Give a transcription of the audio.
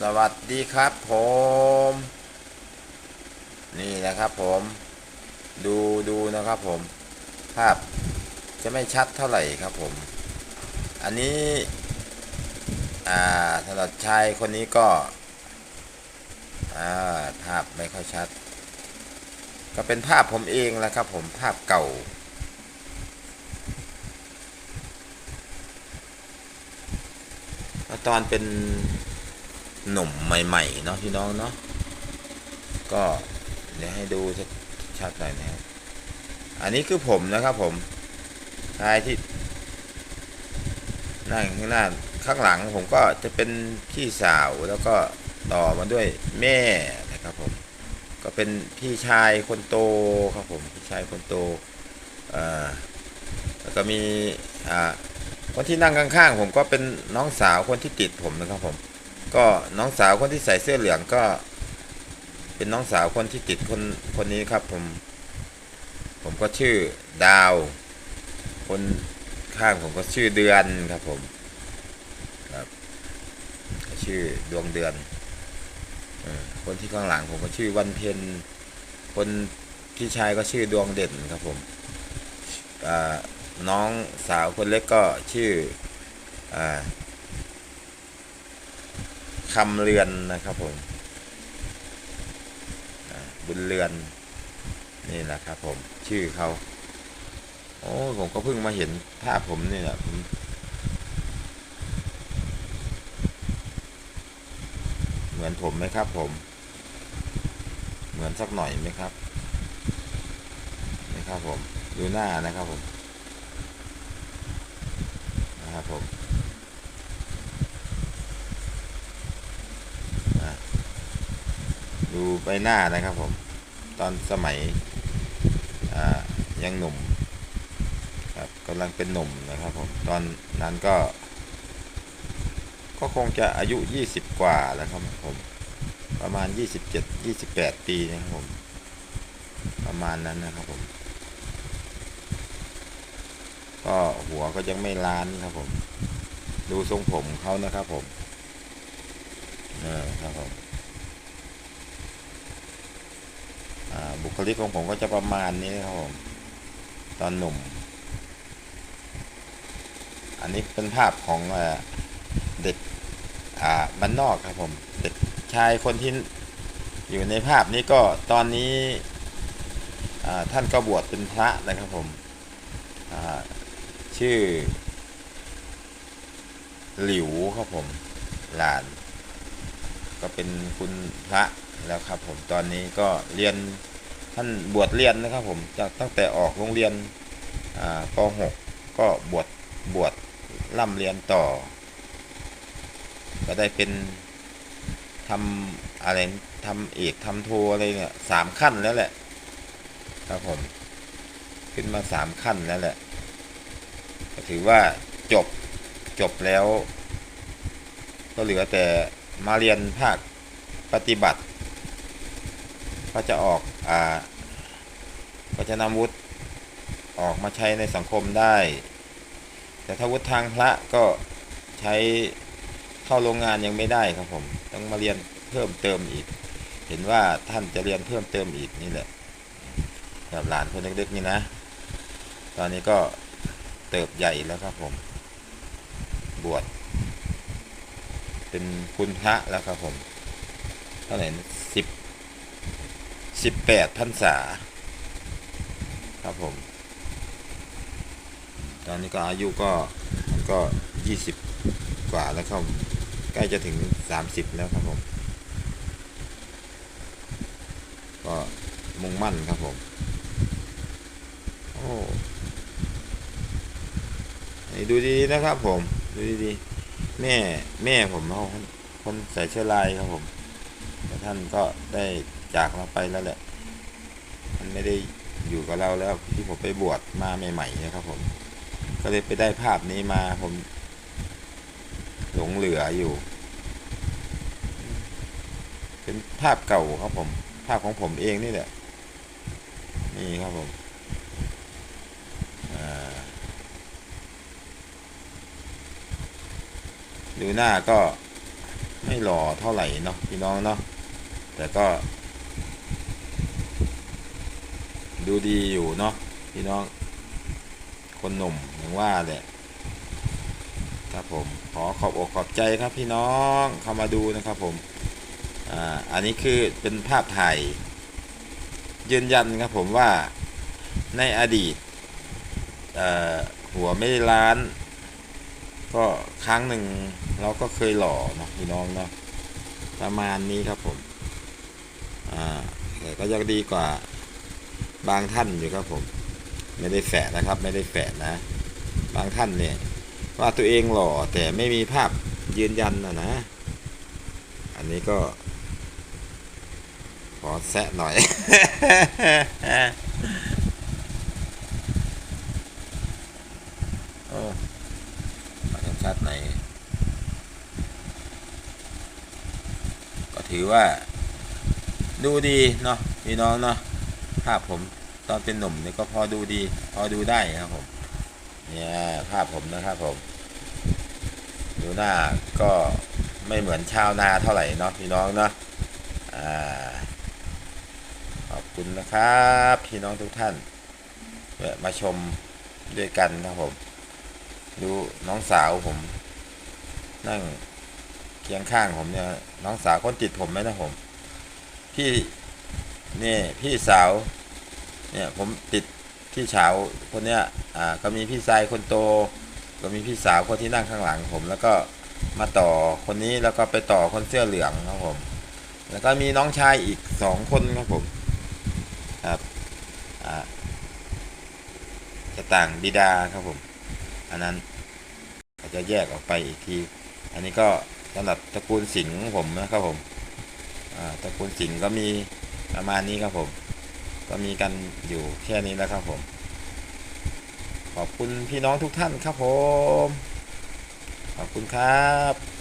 สวัสดีครับผม นี่นะครับผม ดูดูนะครับผม ภาพจะไม่ชัดเท่าไหร่ครับผม อันนี้อ่าสำหรับชายคนนี้ก็อ่าภาพไม่ค่อยชัด ก็เป็นภาพผมเองแหละครับผมภาพเก่าตอนเป็น หนุ่มใหม่ๆเนาะพี่น้องเนาะก็เดี๋ยวให้ดูชัดๆหน่อยนะครับอันนี้คือผมนะครับผมชายที่นั่งข้างหน้าข้างหลังผมก็จะเป็นพี่สาวแล้วก็ต่อมาด้วยแม่นะครับผมก็เป็นพี่ชายคนโตครับผมพี่ชายคนโตอ่าแล้วก็มีอ่าคนที่นั่งข้างๆผมก็เป็นน้องสาวคนที่ติดผมนะครับผม ก็น้องสาวคนที่ใส่เสื้อเหลืองก็ เป็นน้องสาวคนที่ติดคนคนนี้ครับ ผม ผมก็ชื่อดาว คนข้างผมก็ชื่อเดือนครับผมครับชื่อดวงเดือนคนที่ข้างหลังผมก็ชื่อวันเพ็ญคนพี่ชายก็ชื่อดวงเด่นครับผมน้องสาวคนเล็กก็ชื่ออ คำเรือนนะครับผมบุญเรือนนี่แหละครับผมชื่อเขาโอ้ผมก็เพิ่งมาเห็นภาพผมนี่แหละผมเหมือนผมไหมครับผม เหมือนสักหน่อยไหมครับนี่ครับผมดูหน้านะครับผมนะครับผมอะ ดูใบหน้านะครับผมตอนสมัยยังหนุ่มครับกำลังเป็นหนุ่มนะครับผมตอนนั้นก็ ก็คงจะอายุ 20 กว่าแล้วครับผมประมาณ 27 28 ปีนะครับผมประมาณนั้นนะครับผมก็หัวก็ยังไม่ล้านครับผม ดูทรงผมเขานะครับผมเออครับผม อ่า บุคลิกของผมก็จะประมาณนี้ครับผมตอนหนุ่ม อันนี้เป็นภาพของเด็กบ้านนอกครับผม เด็กชายคนที่อยู่ในภาพนี้ก็ตอนนี้ท่านก็บวชเป็นพระนะครับผมชื่อ หลิวครับผมหลาน ก็เป็นคุณพระ แล้วครับผมตอนนี้ก็เรียนท่านบวชเรียนนะครับผมจากตั้งแต่ออกโรงเรียนป .6 ก็บวชบวชร่ำเรียนต่อ ก็ได้เป็นทำอะไรทำเอกทำโทอะไรเนี่ยสามขั้นแล้วแหละ ครับผม ขึ้นมาสามขั้นแล้วแหละก็ถือว่าจบจบแล้ว ก็เหลือแต่มาเรียนภาคปฏิบัติ ก็จะออกอ่าก็จะนำวุฒิออกมาใช้ในสังคมได้ แต่ถ้าวุฒิทางพระก็ใช้เข้าโรงงานยังไม่ได้ครับผม ต้องมาเรียนเพิ่มเติมอีก เห็นว่าท่านจะเรียนเพิ่มเติมอีกนี่แหละแบบหลานคนเล็กๆนี่นะ ตอนนี้ก็เติบใหญ่แล้วครับผม บวชเป็นคุณพระแล้วครับผมเท่าไหร่สิบ สิบแปดพรรษา ครับผม ตอนนี้ก็อายุก็ก็ยี่สิบกว่าแล้วครับใกล้จะถึงสามสิบแล้วครับผม ก็มุ่งมั่นครับผม โอ้ดูดีๆนะครับผม ดูดีๆ แม่แม่ผมเขาคนใส่เชื้อลายครับผม ท่านก็ได้จากเราไปแล้วแหละมันไม่ได้อยู่กับเราแล้วที่ผมไปบวชมาใหม่ๆนะครับผม ก็เลยไปได้ภาพนี้มาผม หลงเหลืออยู่ เป็นภาพเก่าครับผม ภาพของผมเองนี่แหละ นี่ครับผมดูหน้าก็ไม่หล่อเท่าไหร่เนาะพี่น้องเนาะ แต่ก็ ดูดีอยู่เนาะพี่น้อง คนหนุ่มอย่างว่าแหละครับผมขอขอบอกขอบใจครับพี่น้องเข้ามาดูนะครับผมอ่าอันนี้คือเป็นภาพถ่ายยืนยันครับผมว่าในอดีตหัวไม่ได้ล้าน ก็ครั้งหนึ่งเราก็เคยหล่อเนาะพี่น้องเนาะประมาณนี้ครับผม อ่าแต่ก็ยังดีกว่าบางท่านอยู่ครับผม ไม่ได้แฝะนะครับ ไม่ได้แฝะนะ บางท่านเนี่ย ว่าตัวเองหล่อแต่ไม่มีภาพยืนยันนะนะ อันนี้ก็ ขอแซะหน่อย โอ้มาชัดๆหน่อยก็ถือว่า ดูดีเนาะพี่น้องเนาะภาพผมตอนเป็นหนุ่มนี่ก็พอดูดี พอดูได้ครับผมเนี่ยภาพผมนะครับผม ดูหน้าก็ไม่เหมือนชาวนาเท่าไหร่เนาะพี่น้องเนาะอ่าขอบคุณนะครับพี่น้องทุกท่านแวะมาชมด้วยกันนะครับผม ดูน้องสาวผม นั่งเคียงข้างผมเนี่ยน้องสาวคนติดผมไหมนะผม พี่นี่พี่สาวเนี่ยผมติดพี่สาวคนเนี้ยอ่าก็มีพี่ชายคนโต ก็มีพี่สาวคนที่นั่งข้างหลังผม แล้วก็มาต่อคนนี้แล้วก็ไปต่อคนเสื้อเหลืองครับผม แล้วก็มีน้องชายอีกสองคนครับผมครับอ่าจะต่างบิดาครับผม อันนั้นก็จจะแยกออกไปอีกที อันนี้ก็สำหรับตระกูลสิงห์ของผมนะครับผม ตระกูลสิงห์ก็มีประมาณนี้ครับผม ก็มีกันอยู่แค่นี้แล้วครับผม ขอบคุณพี่น้องทุกท่านครับผม ขอบคุณครับ